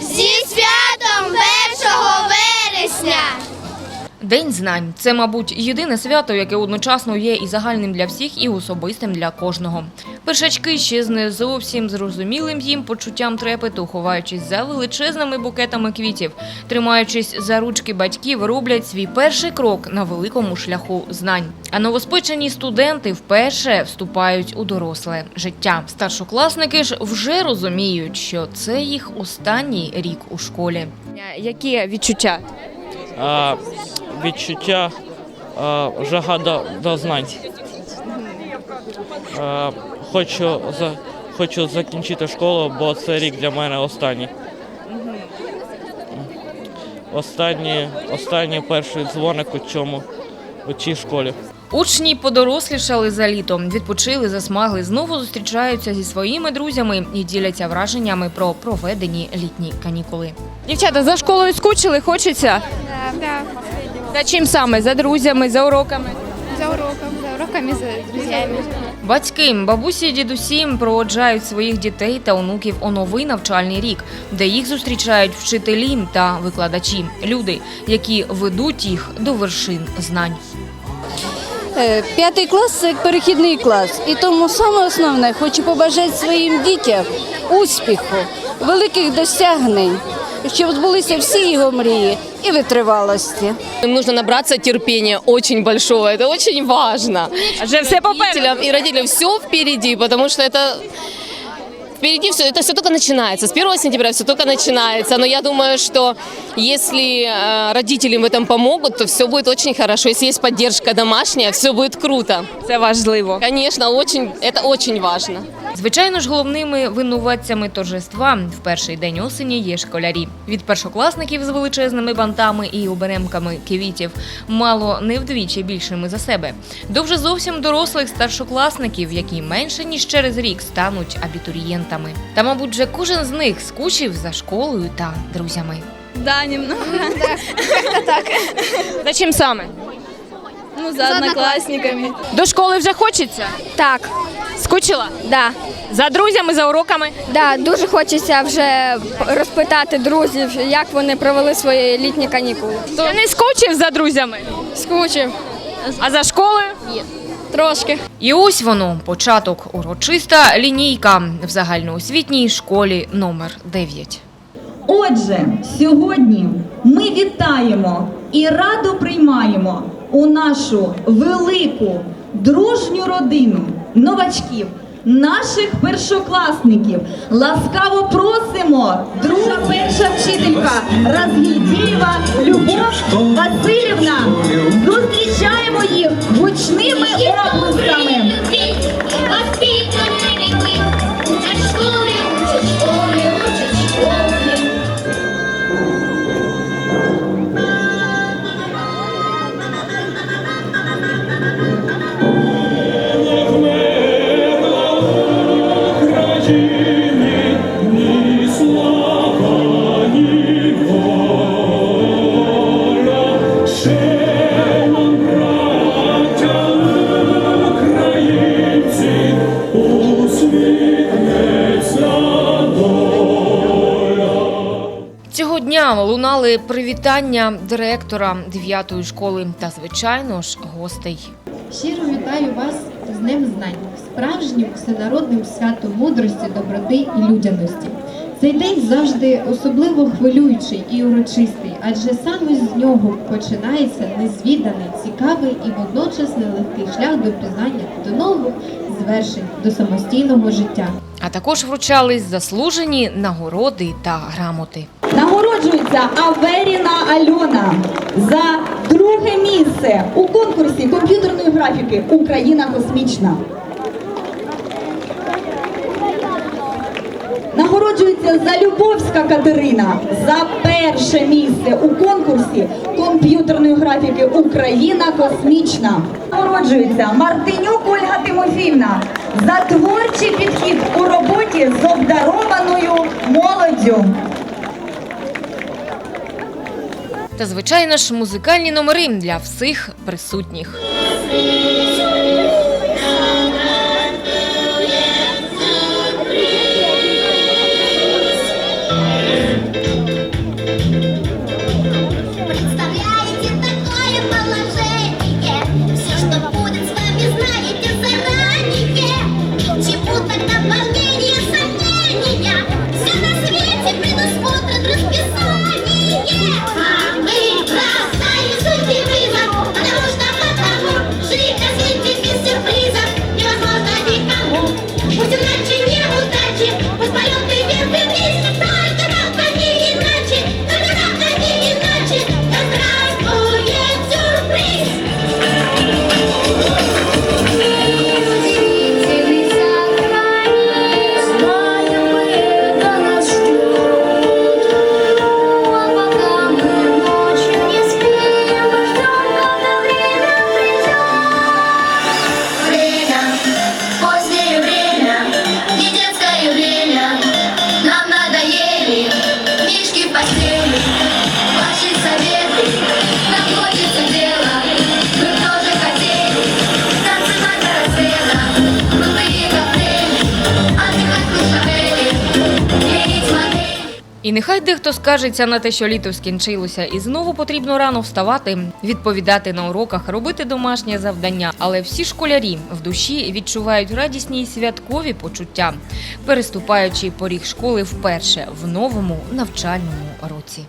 Зі День знань це, мабуть, єдине свято, яке одночасно є і загальним для всіх, і особистим для кожного. Першачки ще з не зовсім зрозумілим їм почуттям трепету, ховаючись за величезними букетами квітів, тримаючись за ручки батьків, роблять свій перший крок на великому шляху знань. А новоспечені студенти вперше вступають у доросле життя. Старшокласники ж вже розуміють, що це їх останній рік у школі. Які відчуття? а, відчуття а, жага до, до знань. А, хочу, за, хочу закінчити школу, бо це рік для мене останній. Останній, останній перший дзвоник у цьому у цій школі. Учні подорослішали за літом, відпочили, засмагли, знову зустрічаються зі своїми друзями і діляться враженнями про проведені літні канікули. Дівчата, за школою скучили, хочеться? Да, За чим саме? За друзями, за уроками? за уроком, за уроками, за друзьями. Батьки, бабусі, і дідусі проводжають своїх дітей та онуків у новий навчальний рік, де їх зустрічають вчителі та викладачі, люди, які ведуть їх до вершин знань. Е, П'ятий клас це перехідний клас, і тому саме основне хочу побажати своїм дітям успіху, великих досягнень, щоб збулися всі його мрії і витривалості. Им нужно набраться терпения очень большого. Это очень важно. Адже все попереду. Родителям и родителям все впереди, потому что это впереди все, это все только начинается. С 1 сентября все только начинается. Но я думаю, что если э, родители в этом помогут, то все будет очень хорошо. Если есть поддержка домашняя, все будет круто. Це важливо. Конечно, очень, это очень важно. Звичайно ж, головними винуватцями торжества в перший день осені є школярі. Від першокласників з величезними бантами і оберемками квітів, мало не вдвічі більшими за себе, до вже зовсім дорослих старшокласників, які менше ніж через рік стануть абітурієнтами. Та, мабуть, вже кожен з них скучив за школою та друзями. Да, немного. За чим саме? Ну, за одноклассниками. До школи вже хочеться? Так, Скучила? да, За друзями, за уроками? да, дуже хочеться вже розпитати друзів, як вони провели свої літні канікули. Ти не скучив за друзями? Скучив А за школою? трошки. І ось воно початок урочиста лінійка в загальноосвітній школі номер 9. Отже, сьогодні ми вітаємо і радо приймаємо у нашу велику дружню родину новачків, наших першокласників. Ласкаво просимо, друга перша вчителька Разгільдєєва Любов Васильівна. Лунали привітання директора 9-ї школи та, звичайно ж, гостей. Щиро вітаю вас з Днем Знань, справжнім всенародним святом мудрості, доброти і людяності. Цей день завжди особливо хвилюючий і урочистий, адже саме з нього починається незвіданий, цікавий і водночас нелегкий шлях до пізнання, до нових звершень, до самостійного життя. А також вручались заслужені нагороди та грамоти. Нагороджується Аверіна Альона за друге місце у конкурсі комп'ютерної графіки Україна космічна. Нагороджується Залюбовська Катерина за перше місце у конкурсі комп'ютерної графіки Україна космічна. Нагороджується Мартинюк Ольга Тимофівна за творчий підхід у роботі з обдарованою молоддю. Та, звичайно ж, музикальні номери для всіх присутніх. І нехай дехто скажеться на те, що літо скінчилося, і знову потрібно рано вставати, відповідати на уроках, робити домашнє завдання. Але всі школярі в душі відчувають радісні й святкові почуття, переступаючи поріг школи вперше в новому навчальному році.